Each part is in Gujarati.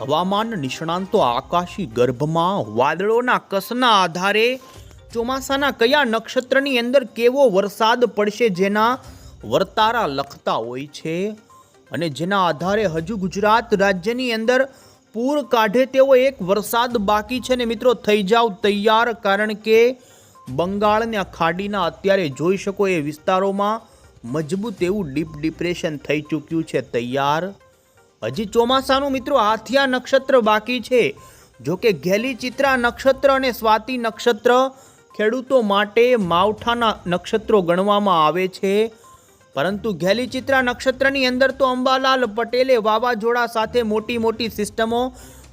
હવામાન નિષ્ણાંતો આકાશી ગર્ભમાં, વાદળોના કસના આધારે ચોમાસાના કયા નક્ષત્રની અંદર કેવો વરસાદ પડશે જેના વર્તારા લખતા હોય છે? અને જેના આધારે હજુ ગુજરાત રાજ્યની અંદર પૂર કાઢે તેવો એક વરસાદ બાકી છે ને મિત્રો, થઈ જાવ તૈયાર. કારણ કે બંગાળના ખાડીના અત્યારે જોઈ શકો એ વિસ્તારોમાં મજબૂત એવું ડીપ ડિપ્રેશન થઈ ચૂક્યું છે, તૈયાર. હજી ચોમાસાનું મિત્રો આથિયા નક્ષત્ર બાકી છે. જો કે ઘેલી ચિત્રા નક્ષત્ર અને સ્વાતિ નક્ષત્ર ખેડૂતો માટે માવઠાના નક્ષત્રો ગણવામાં આવે છે. પરંતુ ઘેલી ચિત્રા નક્ષત્રની અંદર તો અંબાલાલ પટેલે વાવાઝોડા સાથે મોટી મોટી સિસ્ટમો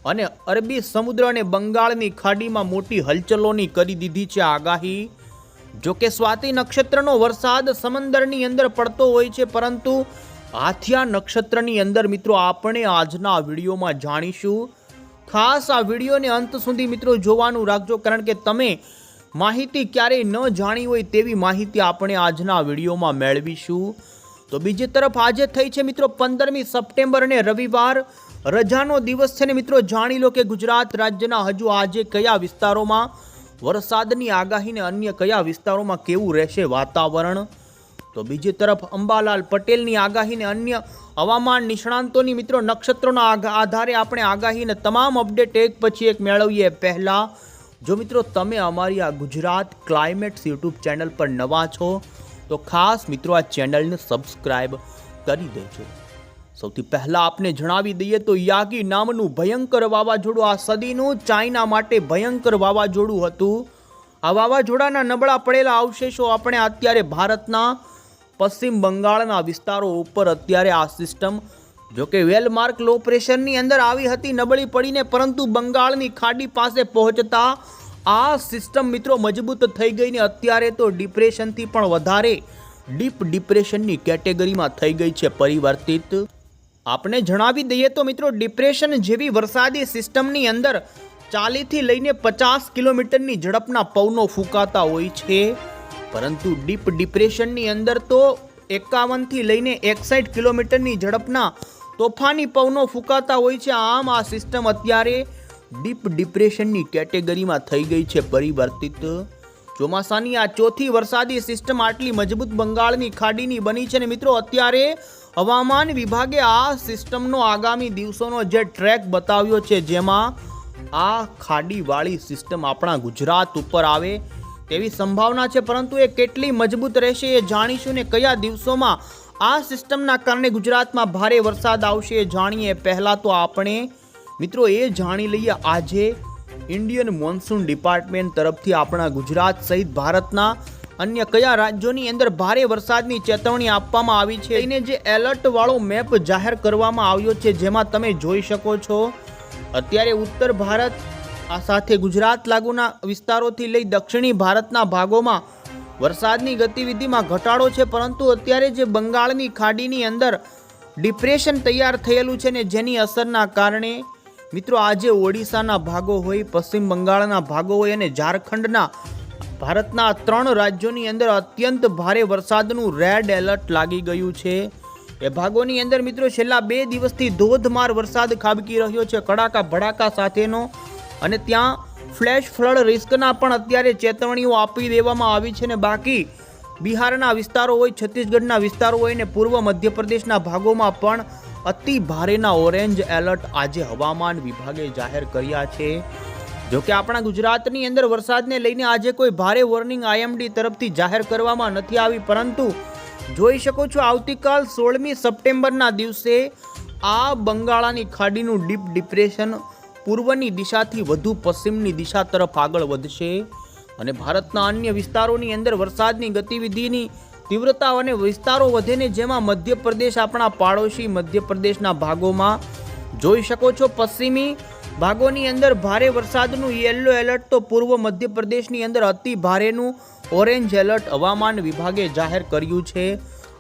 અને અરબી સમુદ્ર અને બંગાળની ખાડીમાં મોટી હલચલોની કરી દીધી છે આગાહી. જો કે સ્વાતિ નક્ષત્રનો વરસાદ સમંદરની અંદર પડતો હોય છે, પરંતુ આથિયા નક્ષત્રની અંદર મિત્રો આપણે આજના વિડીયોમાં જાણીશું. ખાસ આ વિડીયોને અંત સુધી મિત્રો જોવાનું રાખજો, કારણ કે તમે માહિતી ક્યારેય ન જાણી હોય તેવી માહિતી આપણે આજના વિડીયોમાં મેળવીશું. તો બીજી તરફ આજે થઈ છે મિત્રો પંદરમી સપ્ટેમ્બર અને રવિવાર. રજાનો દિવસ છે ને મિત્રો, જાણી લો કે ગુજરાત રાજ્યના હજુ આજે કયા વિસ્તારોમાં વરસાદની આગાહીને અન્ય કયા વિસ્તારોમાં કેવું રહેશે વાતાવરણ? તો બીજી તરફ અંબાલાલ પટેલની આગાહીને અન્ય હવામાન નિષ્ણાંતોની મિત્રો નક્ષત્રોના આધારે આપણે આગાહીને તમામ અપડેટ એક પછી એક મેળવીએ. પહેલાં, જો મિત્રો તમે અમારી આ ગુજરાત ક્લાઇમેટ્સ યુટ્યુબ ચેનલ પર નવા છો, તો ખાસ મિત્રો આ ચેનલને સબસ્ક્રાઈબ કરી દેજો. સૌથી પહેલાં આપને જણાવી દઈએ તો યાગી નામનું ભયંકર વાવાઝોડું આ સદીનું ચાઇના માટે ભયંકર વાવાઝોડું હતું. આ વાવાઝોડાના નબળા પડેલા અવશેષો આપણે અત્યારે ભારતના પશ્ચિમ બંગાળના વિસ્તારો ઉપર અત્યારે આ સિસ્ટમ, જોકે વેલમાર્ક લો પ્રેશરની અંદર આવી હતી, નબળી પડીને, પરંતુ બંગાળની ખાડી પાસે પહોંચતા આ સિસ્ટમ મિત્રો મજબૂત થઈ ગઈ ને અત્યારે તો ડિપ્રેશનથી પણ વધારે ડીપ ડિપ્રેશનની કેટેગરીમાં થઈ ગઈ છે પરિવર્તિત. આપણે જણાવી દઈએ તો મિત્રો, ડિપ્રેશન જેવી વરસાદી સિસ્ટમની અંદર ચાલીથી લઈને પચાસ કિલોમીટરની ઝડપના પવનો ફૂંકાતા હોય છે. પરંતુ ડીપ ડિપ્રેશનની અંદર તો એકાવનથી લઈને એકસાઠ કિલોમીટરની ઝડપના તોફાની પવનો ફૂંકાતા હોય છે. આમ આ સિસ્ટમ અત્યારે ડીપ ડિપ્રેશનની કેટેગરીમાં થઈ ગઈ છે પરિવર્તિત. ચોમાસાની આ ચોથી વરસાદી સિસ્ટમ આટલી મજબૂત બંગાળની ખાડીની બની છે ને મિત્રો, અત્યારે હવામાન વિભાગે આ સિસ્ટમનો આગામી દિવસોનો જે ટ્રેક બતાવ્યો છે, જેમાં આ ખાડીવાળી સિસ્ટમ આપણા ગુજરાત ઉપર આવે. તેવી સંભાવના છે, પરંતુ એ કેટલી મજબૂત રહેશે એ જાણીશું ને કયા દિવસોમાં આ સિસ્ટમના કારણે ગુજરાતમાં ભારે વરસાદ આવશે એ જાણીએ. પહેલાં તો આપણે, મિત્રો, એ જાણી લઈએ આજે ઇન્ડિયન મોન્સૂન ડિપાર્ટમેન્ટ તરફથી આપણા ગુજરાત સહિત ભારતના અન્ય કયા રાજ્યોની અંદર ભારે વરસાદની ચેતવણી આપવામાં આવી છે. એને જે એલર્ટવાળો મેપ જાહેર કરવામાં આવ્યો છે, જેમાં તમે જોઈ શકો છો, અત્યારે ઉત્તર ભારત આ સાથે ગુજરાત લાગુના વિસ્તારોથી લઈ દક્ષિણી ભારતના ભાગોમાં વરસાદની ગતિવિધિમાં ઘટાડો છે, પરંતુ અત્યારે જે બંગાળની ખાડીની અંદર ડિપ્રેશન તૈયાર થયેલું છે ને જેની અસરના કારણે, મિત્રો આજે ઓડિશાના ભાગો હોય, પશ્ચિમ બંગાળના ભાગો હોય અને ઝારખંડના, ભારતના ત્રણ રાજ્યોની અંદર અત્યંત ભારે વરસાદનું રેડ એલર્ટ લાગી ગયું છે. એ ભાગોની અંદર મિત્રો છેલ્લા બે દિવસથી ધોધમાર વરસાદ ખાબકી રહ્યો છે, કડાકા ભડાકા સાથેનો. અને ત્યાં ફ્લેશ ફ્લડ રિસ્કના પણ અત્યારે ચેતવણીઓ આપી દેવામાં આવી છે ને બાકી બિહારના વિસ્તારો હોય, છત્તીસગઢના વિસ્તારો હોય ને પૂર્વ મધ્યપ્રદેશના ભાગોમાં પણ અતિ ભારેના ઓરેન્જ એલર્ટ આજે હવામાન વિભાગે જાહેર કર્યા છે. જો કે આપણા ગુજરાતની અંદર વરસાદને લઈને આજે કોઈ ભારે વોર્નિંગ આઈએમડી તરફથી જાહેર કરવામાં નથી આવી, પરંતુ જોઈ શકો છો આવતીકાલ સોળમી સપ્ટેમ્બરના દિવસે આ બંગાળાની ખાડીનું ડીપ ડિપ્રેશન પૂર્વની દિશાથી વધુ પશ્ચિમની દિશા તરફ આગળ વધશે અને ભારતના અન્ય વિસ્તારોની અંદર વરસાદની ગતિવિધિની તીવ્રતા અને વિસ્તારો વધે ને જેમાં મધ્યપ્રદેશ આપણા પાડોશી મધ્યપ્રદેશના ભાગોમાં. જોઈ શકો છો પશ્ચિમી ભાગોની અંદર ભારે વરસાદનું યલો એલર્ટ તો પૂર્વ મધ્યપ્રદેશની અંદર અતિ ભારેનું ઓરેન્જ એલર્ટ હવામાન વિભાગે જાહેર કર્યું છે.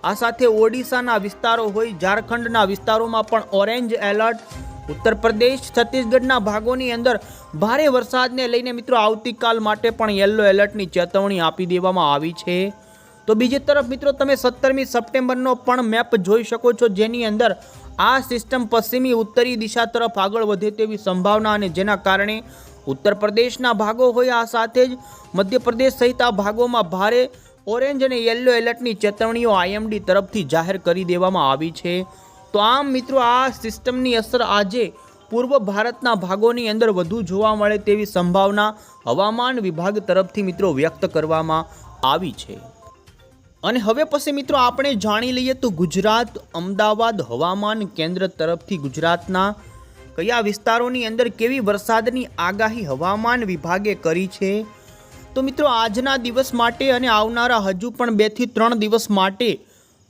આ સાથે ઓડિશાના વિસ્તારો હોય, ઝારખંડના વિસ્તારોમાં પણ ઓરેન્જ એલર્ટ ઉત્તર પ્રદેશ, છત્તીસગઢના ભાગોની અંદર ભારે વરસાદને લઈને મિત્રો આવતીકાલ માટે પણ યલો એલર્ટની ચેતવણી આપી દેવામાં આવી છે. તો બીજી તરફ મિત્રો તમે સત્તરમી સપ્ટેમ્બરનો પણ મેપ જોઈ શકો છો, જેની અંદર આ સિસ્ટમ પશ્ચિમી ઉત્તરી દિશા તરફ આગળ વધે તેવી સંભાવના અને જેના કારણે ઉત્તર પ્રદેશના ભાગો હોય આ સાથે જ મધ્યપ્રદેશ સહિત આ ભાગોમાં ભારે ઓરેન્જ અને યલો એલર્ટની ચેતવણીઓ આઈએમડી તરફથી જાહેર કરી દેવામાં આવી છે. તો આમ મિત્રો આ સિસ્ટમની અસર આજે પૂર્વ ભારતના ભાગોની અંદર વધુ જોવા મળે તેવી સંભાવના હવામાન વિભાગ તરફથી મિત્રો વ્યક્ત કરવામાં આવી છે. અને હવે પછી મિત્રો આપણે જાણી લઈએ તો ગુજરાત, અમદાવાદ હવામાન કેન્દ્ર તરફથી ગુજરાતના કયા વિસ્તારોની અંદર કેવી વરસાદની આગાહી હવામાન વિભાગે કરી છે? તો મિત્રો આજના દિવસ માટે અને આવનારા હજુ પણ બેથી ત્રણ દિવસ માટે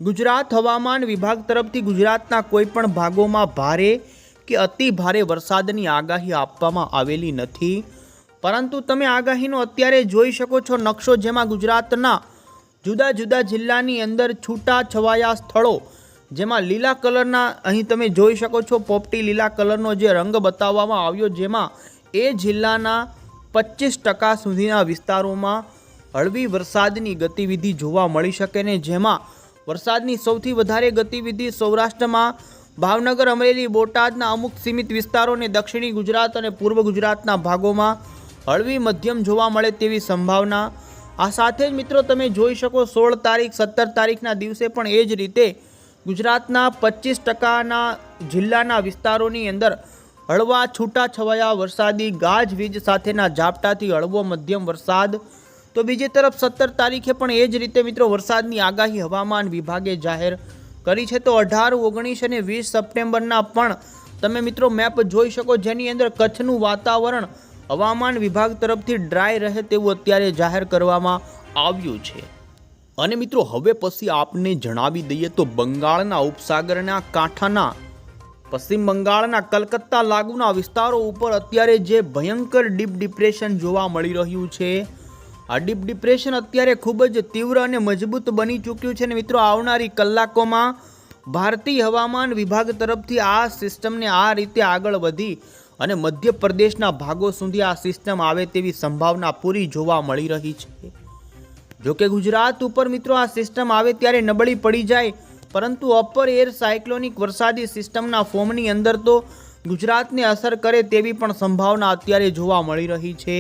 ગુજરાત હવામાન વિભાગ તરફથી ગુજરાતના કોઈ પણ ભાગોમાં ભારે કે અતિ ભારે વરસાદની આગાહી આપવામાં આવેલી નથી. પરંતુ તમે આગાહીનો અત્યારે જોઈ શકો છો નકશો જેમાં ગુજરાતના જુદા જુદા જિલ્લાની અંદર છૂટા છવાયા સ્થળો જેમાં લીલા કલરના અહીં તમે જોઈ શકો છો પોપટી લીલા કલરનો જે રંગ બતાવવામાં આવ્યો જેમાં એ જિલ્લાના પચીસ ટકા સુધીના વિસ્તારોમાં હળવી વરસાદની ગતિવિધિ જોવા મળી શકે ને જેમાં વરસાદની સૌથી વધારે ગતિવિધિ સૌરાષ્ટ્રમાં ભાવનગર, અમરેલી, બોટાદના અમુક સીમિત વિસ્તારો અને દક્ષિણી ગુજરાત અને પૂર્વ ગુજરાતના ભાગોમાં હળવી મધ્યમ જોવા મળે તેવી સંભાવના. આ સાથે જ મિત્રો તમે જોઈ શકો સોળ તારીખ, સત્તર તારીખના દિવસે પણ એ જ રીતે ગુજરાતના પચીસ ટકાના જિલ્લાના વિસ્તારોની અંદર હળવા છૂટાછવાયા વરસાદી ગાજવીજ સાથેના ઝાપટાથી હળવો મધ્યમ વરસાદ તો બીજી તરફ સત્તર તારીખે પણ એ જ રીતે મિત્રો વરસાદની આગાહી હવામાન વિભાગે જાહેર કરી છે. તો અઢાર, ઓગણીસ અને વીસ સપ્ટેમ્બરના પણ તમે મિત્રો મેપ જોઈ શકો, જેની અંદર કચ્છનું વાતાવરણ હવામાન વિભાગ તરફથી ડ્રાય રહે તેવું અત્યારે જાહેર કરવામાં આવ્યું છે. અને મિત્રો હવે પછી આપને જણાવી દઈએ તો બંગાળના ઉપસાગરના કાંઠાના, પશ્ચિમ બંગાળના કલકત્તા લાગુના વિસ્તારો ઉપર અત્યારે જે ભયંકર ડીપ ડિપ્રેશન જોવા મળી રહ્યું છે. આ ડીપ ડિપ્રેશન અત્યારે ખૂબ જ તીવ્ર અને મજબૂત બની ચૂક્યું છે અને મિત્રો, આવનારી કલાકોમાં ભારતીય હવામાન વિભાગ તરફથી આ સિસ્ટમને આ રીતે આગળ વધી અને મધ્યપ્રદેશના ભાગો સુધી આ સિસ્ટમ આવે તેવી સંભાવના પૂરી જોવા મળી રહી છે. જોકે ગુજરાત ઉપર મિત્રો આ સિસ્ટમ આવે ત્યારે નબળી પડી જાય, પરંતુ અપર એર સાયક્લોનિક વરસાદી સિસ્ટમના ફોર્મની અંદર તો ગુજરાતને અસર કરે તેવી પણ સંભાવના અત્યારે જોવા મળી રહી છે.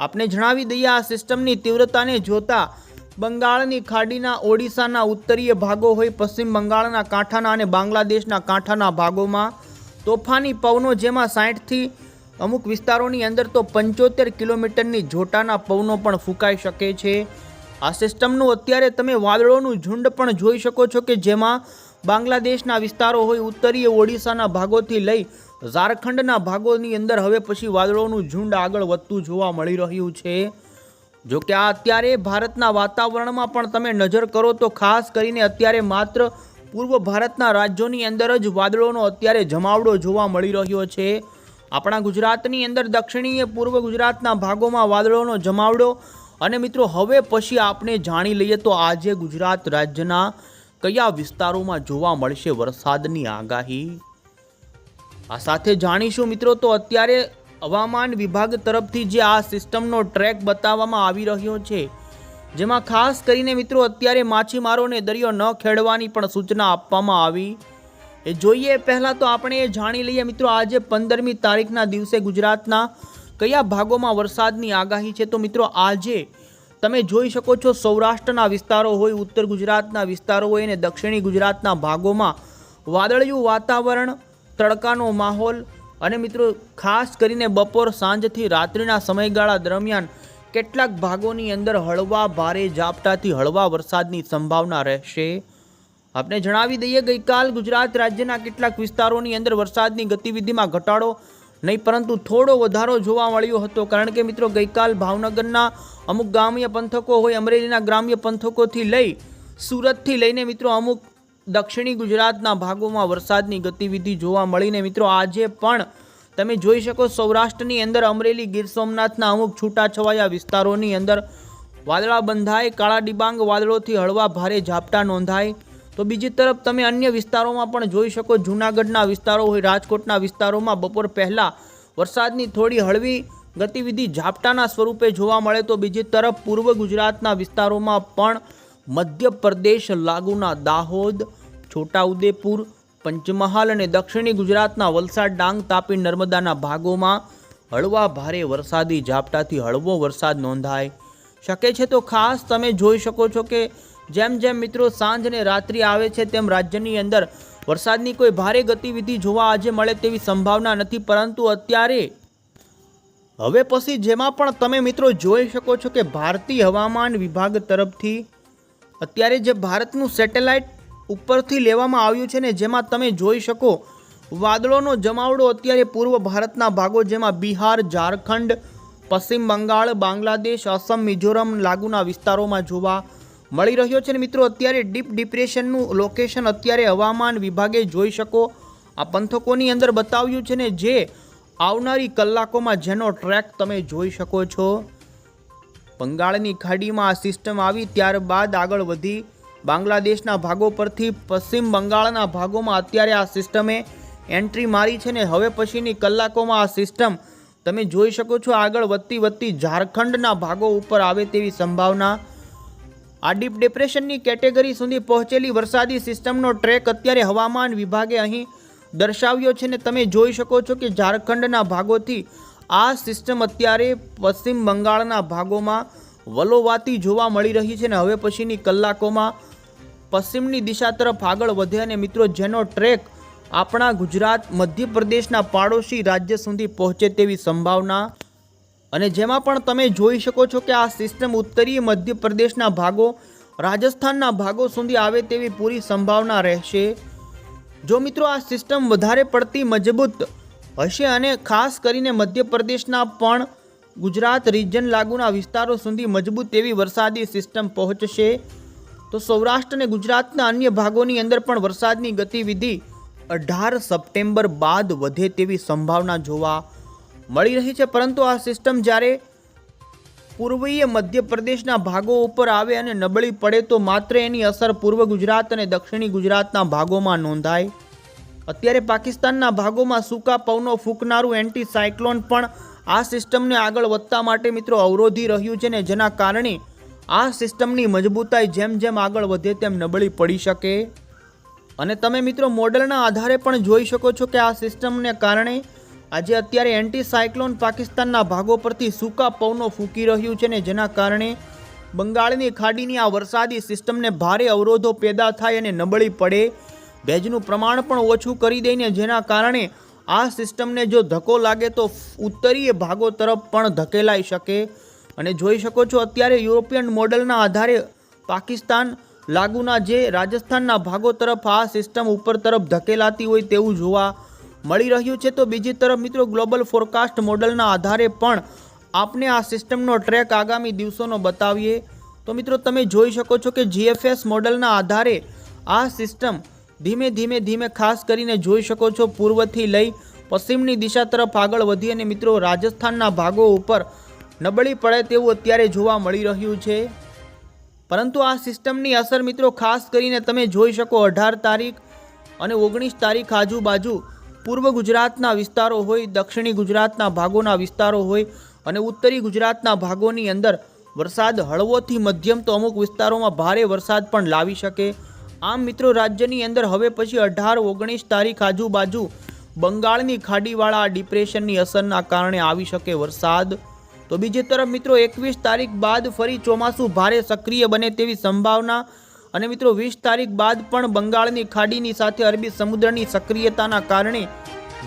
આપને જણાવી દઈએ, આ સિસ્ટમની તીવ્રતાને જોતા બંગાળની ખાડીના ઓડિશાના ઉત્તરીય ભાગો હોય, પશ્ચિમ બંગાળના કાંઠાના અને બાંગ્લાદેશના કાંઠાના ભાગોમાં. તોફાની પવનો જેમાં સાઠથી અમુક વિસ્તારોની અંદર તો પંચોતેર કિલોમીટરની જોટાના પવનો પણ ફૂંકાઈ શકે છે. આ સિસ્ટમનું અત્યારે તમે વાદળોનું ઝુંડ પણ જોઈ શકો છો કે જેમાં બાંગ્લાદેશના વિસ્તારો હોય, ઉત્તરીય ઓડિશાના ભાગોથી લઈ ઝારખંડના ભાગોની અંદર હવે પછી વાદળોનું ઝુંડ આગળ વધતું જોવા મળી રહ્યું છે. જો કે આ અત્યારે ભારતના વાતાવરણમાં પણ તમે નજર કરો તો ખાસ કરીને અત્યારે માત્ર પૂર્વ ભારતના રાજ્યોની અંદર જ વાદળોનો અત્યારે જમાવડો જોવા મળી રહ્યો છે. આપણા ગુજરાતની અંદર દક્ષિણીય પૂર્વ ગુજરાતના ભાગોમાં વાદળોનો જમાવડો અને મિત્રો હવે પછી આપણે જાણી લઈએ તો આજે ગુજરાત રાજ્યના કયા વિસ્તારોમાં જોવા મળશે વરસાદની આગાહી? આ સાથે જાણીશું મિત્રો, તો અત્યારે હવામાન વિભાગ તરફથી જે આ સિસ્ટમનો ટ્રેક બતાવવામાં આવી રહ્યો છે, જેમાં ખાસ કરીને મિત્રો અત્યારે માછીમારોને દરિયો ન ખેડવાની પણ સૂચના આપવામાં આવી. એ જોઈએ, પહેલાં તો આપણે એ જાણી લઈએ મિત્રો, આજે પંદરમી તારીખના દિવસે ગુજરાતના કયા ભાગોમાં વરસાદની આગાહી છે? તો મિત્રો, આજે તમે જોઈ શકો છો, સૌરાષ્ટ્રના વિસ્તારો હોય, ઉત્તર ગુજરાતના વિસ્તારો હોય અને દક્ષિણી ગુજરાતના ભાગોમાં વાદળિયું વાતાવરણ તડકાનો માહોલ અને મિત્રો ખાસ કરીને બપોર સાંજથી રાત્રિના સમયગાળા દરમિયાન કેટલાક ભાગોની અંદર હળવા ભારે ઝાપટાથી હળવા વરસાદની સંભાવના રહેશે. આપને જણાવી દઈએ, ગઈકાલ ગુજરાત રાજ્યના કેટલાક વિસ્તારોની અંદર વરસાદની ગતિવિધિમાં ઘટાડો નહીં, પરંતુ થોડો વધારો જોવા મળ્યો હતો. કારણ કે મિત્રો, ગઈકાલ ભાવનગરના અમુક ગ્રામ્ય પંથકો હોય, અમરેલીના ગ્રામ્ય પંથકોથી લઈ સુરતથી લઈને મિત્રો અમુક દક્ષિણી ગુજરાતના ભાગોમાં વરસાદની ગતિવિધિ જોવા મળીને મિત્રો આજે પણ તમે જોઈ શકો સૌરાષ્ટ્રની અંદર અમરેલી, ગીર સોમનાથના અમુક છૂટાછવાયા વિસ્તારોની અંદર વાદળા બંધાય, કાળા ડિબાંગ વાદળોથી હળવા ભારે ઝાપટા નોંધાય. તો બીજી તરફ તમે અન્ય વિસ્તારોમાં પણ જોઈ શકો જૂનાગઢના વિસ્તારો હોય, રાજકોટના વિસ્તારોમાં બપોર પહેલાં વરસાદની થોડી હળવી ગતિવિધિ ઝાપટાના સ્વરૂપે જોવા મળે તો બીજી તરફ પૂર્વ ગુજરાતના વિસ્તારોમાં પણ મધ્યપ્રદેશ લાગુના દાહોદ, છોટાઉદેપુર, પંચમહાલ અને દક્ષિણી ગુજરાતના વલસાડ ડાંગ તાપી નર્મદાના ભાગોમાં હળવા ભારે વરસાદી ઝાપટાથી હળવો વરસાદ નોંધાય. શકે છે તો ખાસ તમે જોઈ શકો છો કે જેમ જેમ મિત્રો સાંજ અને રાત્રિ આવે છે તેમ રાજ્યની અંદર વરસાદની કોઈ ભારે ગતિવિધિ જોવા આજે મળે તેવી સંભાવના નથી, પરંતુ અત્યારે હવે પછી જેમાં પણ તમે મિત્રો જોઈ શકો છો કે ભારતીય હવામાન વિભાગ તરફથી અત્યારે જે ભારતનું સેટેલાઇટ ઉપરથી લેવામાં આવ્યું છે ને જેમાં તમે જોઈ શકો, વાદળોનો જમાવડો અત્યારે પૂર્વ ભારતના ભાગો જેમાં બિહાર, ઝારખંડ, પશ્ચિમ બંગાળ, બાંગ્લાદેશ અસમ મિઝોરમ લાગુના વિસ્તારોમાં જોવા મળી રહ્યો છે ને મિત્રો, અત્યારે ડીપ ડિપ્રેશનનું લોકેશન અત્યારે હવામાન વિભાગે જોઈ શકો. આ પંથકોની અંદર બતાવ્યું છે ને જે આવનારી કલાકોમાં જેનો ટ્રેક તમે જોઈ શકો છો. બંગાળની ખાડીમાં આ સિસ્ટમ આવી ત્યારબાદ આગળ વધી બાંગ્લાદેશના ભાગો પરથી પશ્ચિમ બંગાળના ભાગોમાં અત્યારે આ સિસ્ટમે એન્ટ્રી મારી છે ને હવે પછીની કલાકોમાં આ સિસ્ટમ તમે જોઈ શકો છો આગળ વધતી વધતી ઝારખંડના ભાગો ઉપર આવે તેવી સંભાવના. આ ડીપ ડિપ્રેશનની કેટેગરી સુધી પહોંચેલી વરસાદી સિસ્ટમનો ટ્રેક અત્યારે હવામાન વિભાગે અહીં દર્શાવ્યો છે ને તમે જોઈ શકો છો કે ઝારખંડના ભાગોથી આ સિસ્ટમ અત્યારે પશ્ચિમ બંગાળના ભાગોમાં વલોવાતી જોવા મળી રહી છે ને હવે પછીની કલાકોમાં પશ્ચિમની દિશા તરફ આગળ વધે અને મિત્રો જેનો ટ્રેક આપણા ગુજરાત, મધ્યપ્રદેશના પાડોશી રાજ્ય સુધી પહોંચે તેવી સંભાવના. અને જેમાં પણ તમે જોઈ શકો છો કે આ સિસ્ટમ ઉત્તરીય મધ્યપ્રદેશના ભાગો, રાજસ્થાનના ભાગો સુધી આવે તેવી પૂરી સંભાવના રહેશે. જો મિત્રો આ સિસ્ટમ વધારે પડતી મજબૂત હશે અને ખાસ કરીને મધ્યપ્રદેશના પણ ગુજરાત રિજન લાગુના વિસ્તારો સુધી મજબૂત એવી વરસાદી સિસ્ટમ પહોંચશે. તો સૌરાષ્ટ્ર અને ગુજરાતના અન્ય ભાગોની અંદર પણ વરસાદની ગતિવિધિ અઢાર સપ્ટેમ્બર બાદ વધે તેવી સંભાવના જોવા મળી રહી છે. પરંતુ આ સિસ્ટમ જ્યારે પૂર્વીય મધ્યપ્રદેશના ભાગો ઉપર આવે અને નબળી પડે તો માત્ર એની અસર પૂર્વ ગુજરાત અને દક્ષિણી ગુજરાતના ભાગોમાં નોંધાય. અત્યારે પાકિસ્તાનના ભાગોમાં સૂકા પવનો ફૂંકનારું એન્ટી સાયક્લોન પણ આ સિસ્ટમને આગળ વધતા માટે મિત્રો અવરોધી રહ્યું છે ને જેના કારણે આ સિસ્ટમની મજબૂતાઈ જેમ જેમ આગળ વધે તેમ નબળી પડી શકે. અને તમે મિત્રો મોડલના આધારે પણ જોઈ શકો છો કે આ સિસ્ટમને કારણે આજે અત્યારે એન્ટી સાયક્લોન પાકિસ્તાનના ભાગો પરથી સૂકા પવનો ફૂંકી રહ્યું છે ને જેના કારણે બંગાળની ખાડીની આ વરસાદી સિસ્ટમને ભારે અવરોધો પેદા થાય અને નબળી પડે. ભેજનું પ્રમાણ પણ ઓછું કરી દઈને જેના કારણે આ સિસ્ટમને જો ધક્કો લાગે તો ઉત્તરીય ભાગો તરફ પણ ધકેલાઈ શકે. અને જોઈ શકો છો અત્યારે યુરોપિયન મોડલના આધારે પાકિસ્તાન લાગુના જે રાજસ્થાનના ભાગો તરફ આ સિસ્ટમ ઉપર તરફ ધકેલાતી હોય તેવું જોવા મળી રહ્યું છે. તો બીજી તરફ મિત્રો ગ્લોબલ ફોરકાસ્ટ મોડલના આધારે પણ આપને આ સિસ્ટમનો ટ્રેક આગામી દિવસોનો બતાવીએ. તો મિત્રો તમે જોઈ શકો છો કે જીએફએસ મોડલના આધારે આ સિસ્ટમ ધીમે ધીમે ધીમે ખાસ કરીને જોઈ શકો છો પૂર્વથી લઈ પશ્ચિમની દિશા તરફ આગળ વધી અને મિત્રો રાજસ્થાનના ભાગો ઉપર નબળી પડે તેવું અત્યારે જોવા મળી રહ્યું છે. પરંતુ આ સિસ્ટમની અસર મિત્રો ખાસ કરીને તમે જોઈ શકો અઢાર તારીખ અને ઓગણીસ તારીખ આજુબાજુ પૂર્વ ગુજરાતના વિસ્તારો હોય, દક્ષિણી ગુજરાતના ભાગોના વિસ્તારો હોય અને ઉત્તરી ગુજરાતના ભાગોની અંદર વરસાદ હળવોથી મધ્યમ તો અમુક વિસ્તારોમાં ભારે વરસાદ પણ લાવી શકે. આમ મિત્રો રાજ્યની અંદર હવે પછી અઢાર, ઓગણીસ તારીખ આજુબાજુ બંગાળની ખાડીવાળા ડિપ્રેશનની અસરના કારણે આવી શકે વરસાદ. તો બીજી તરફ મિત્રો એકવીસ તારીખ બાદ ફરી ચોમાસું ભારે સક્રિય બને તેવી સંભાવના અને મિત્રો વીસ તારીખ બાદ પણ બંગાળની ખાડીની સાથે અરબી સમુદ્રની સક્રિયતાના કારણે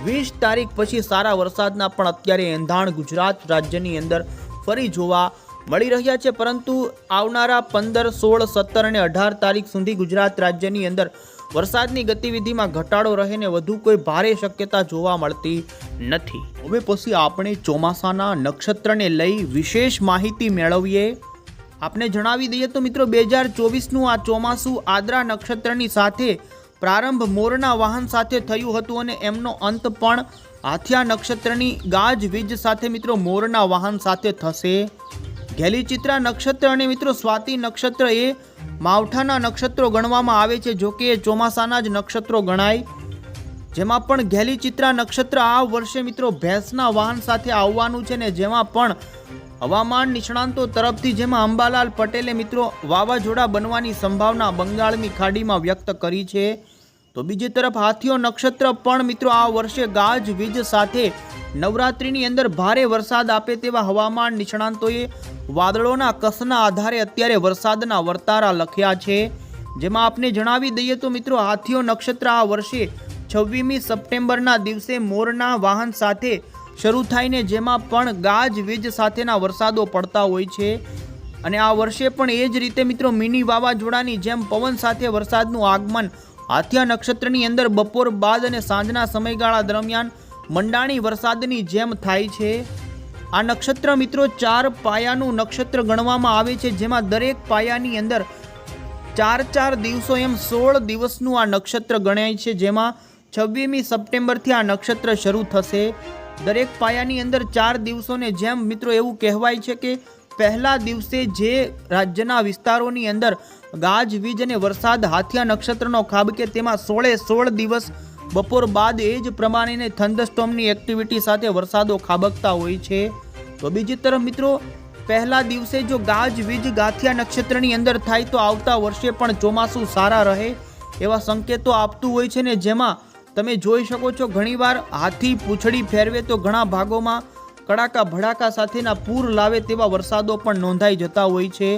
વીસ તારીખ પછી સારા વરસાદના પણ અત્યારે એંધાણ ગુજરાત રાજ્યની અંદર ફરી જોવા મળી રહ્યા છે, પરંતુ આવનારા પંદર, સોળ, સત્તર અને અઢાર તારીખ સુધી ગુજરાત રાજ્યની અંદર વરસાદની ગતિવિધિમાં ઘટાડો રહે ને વધુ કોઈ ભારે શક્યતા જોવા મળતી નથી. હવે પછી આપણે ચોમાસાના નક્ષત્રને લઈ વિશેષ માહિતી મેળવીએ. આપને જણાવી દઈએ તો મિત્રો, બે હજાર ચોવીસનું આ ચોમાસું આદ્રા નક્ષત્રની સાથે પ્રારંભ મોરના વાહન સાથે થયું હતું અને એમનો અંત પણ હાથિયા નક્ષત્રની ગાજવીજ સાથે મિત્રો મોરના વાહન સાથે થશે. ઘેલી ચિત્રા નક્ષત્ર અને મિત્રો સ્વાતિ નક્ષત્ર એ માવઠાના નક્ષત્રો ગણવામાં આવે છે જોકે એ ચોમાસાના જ નક્ષત્રો ગણાય. જેમાં પણ ઘેલી ચિત્રા નક્ષત્ર આ વર્ષે મિત્રો ભેંસના વાહન સાથે આવવાનું છે ને જેમાં પણ હવામાન નિષ્ણાંતો તરફથી જેમાં અંબાલાલ પટેલે મિત્રો વાવાઝોડા બનવાની સંભાવના બંગાળની ખાડીમાં વ્યક્ત કરી છે. તો બીજી તરફ હાથીઓ નક્ષત્ર પણ મિત્રો આ વર્ષે ગાજ વીજ સાથે નવરાત્રિની અંદર ભારે વરસાદ આપે તેવા હવામાન નિષ્ણાંતોએ વાદળોના કસના આધારે અત્યારે વરસાદના વર્તારા લખ્યા છે. જેમાં આપને જણાવી દઈએ તો મિત્રો, હાથીઓ નક્ષત્ર આ વર્ષે છવ્વીમી સપ્ટેમ્બરના દિવસે મોરના વાહન સાથે શરૂ થાયને જેમાં પણ ગાજ વીજ સાથેના વરસાદો પડતા હોય છે. અને આ વર્ષે પણ એ જ રીતે મિત્રો, મિની વાવાઝોડાની જેમ પવન સાથે વરસાદનું આગમન હાથિયા નક્ષત્રની અંદર બપોર બાદ અને સાંજના સમયગાળા દરમિયાન મંડાણી વરસાદની જેમ થાય છે. આ નક્ષત્ર મિત્રો ચાર પાયાનું નક્ષત્ર ગણવામાં આવે છે, જેમાં દરેક પાયાની અંદર ચાર ચાર દિવસો એમ સોળ દિવસનું આ નક્ષત્ર ગણાય છે, જેમાં છવ્વીમી સપ્ટેમ્બરથી આ નક્ષત્ર શરૂ થશે. દરેક પાયાની અંદર ચાર દિવસોને જેમ મિત્રો એવું કહેવાય છે કે પહેલા દિવસે જે રાજ્યના વિસ્તારોની અંદર ગાજવીજ અને વરસાદ હાથિયા નક્ષત્રનો ખાબકે તેમાં સોળે સોળ દિવસ બપોર બાદ એ જ પ્રમાણેને થંડરસ્ટોમની એક્ટિવિટી સાથે વરસાદો ખાબકતા હોય છે. તો બીજી તરફ મિત્રો, પહેલા દિવસે જો ગાજવીજ ગાથિયા નક્ષત્રની અંદર થાય તો આવતા વર્ષે પણ ચોમાસું સારા રહે એવા સંકેતો આપતું હોય છે ને જેમાં તમે જોઈ શકો છો ઘણીવાર હાથી પૂંછડી ફેરવે તો ઘણા ભાગોમાં કડાકા ભડાકા સાથેના પૂર લાવે તેવા વરસાદો પણ નોંધાઈ જતા હોય છે.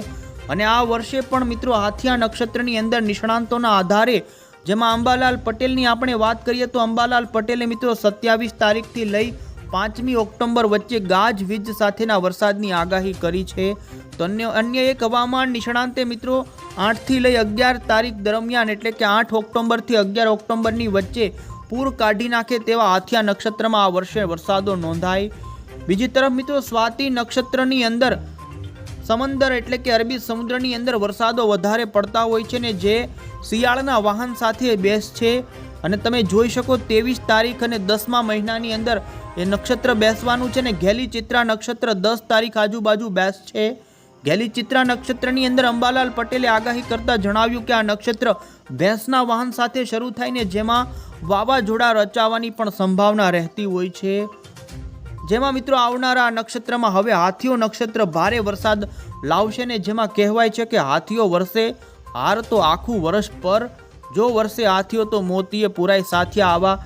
અને આ વર્ષે પણ મિત્રો હાથિયા નક્ષત્રની અંદર નિષ્ણાંતોના આધારે જેમાં અંબાલાલ પટેલની આપણે વાત કરીએ તો અંબાલાલ પટેલે મિત્રો સત્યાવીસ તારીખથી લઈ પાંચમી ઓક્ટોબર વચ્ચે ગાજવીજ સાથેના વરસાદની આગાહી કરી છે. તો અન્ય અન્ય એક હવામાન નિષ્ણાંતે મિત્રો આઠથી લઈ અગિયાર તારીખ દરમિયાન એટલે કે આઠ ઓક્ટોબરથી અગિયાર ઓક્ટોબરની વચ્ચે પૂર કાઢી નાખે તેવા હાથિયા નક્ષત્રમાં આ વર્ષે વરસાદો નોંધાય. બીજી તરફ મિત્રો સ્વાતિ નક્ષત્રની અંદર સમંદર એટલે કે અરબી સમુદ્રની અંદર વરસાદો વધારે પડતા હોય છે ને જે શિયાળના વાહન સાથે બેસ છે. અને તમે જોઈ શકો ત્રેવીસ તારીખ અને દસમા મહિનાની અંદર એ નક્ષત્ર બેસવાનું છે ને ઘેલી ચિત્રા નક્ષત્ર દસ તારીખ આજુબાજુ બેસ છે. ઘેલી ચિત્રા નક્ષત્રની અંદર અંબાલાલ પટેલે આગાહી કરતા જણાવ્યું કે આ નક્ષત્ર ભેંસના વાહન સાથે શરૂ થાય જેમાં વાવાઝોડા રચાવાની પણ સંભાવના રહેતી હોય છે. જેમાં મિત્રો આવનારા નક્ષત્રમાં હવે હાથીઓ નક્ષત્ર ભારે વરસાદ લાવશે ને જેમાં કહેવાય છે કે હાથીઓ વરસે હાર તો આખું વર્ષ પર. જો વર્ષે હાથીઓ તો મોતીએ પુરાય સાથિયા આવા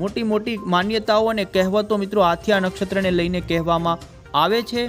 મોટી મોટી માન્યતાઓ અને કહેવતો મિત્રો હાથિયા નક્ષત્રને લઈને કહેવામાં આવે છે.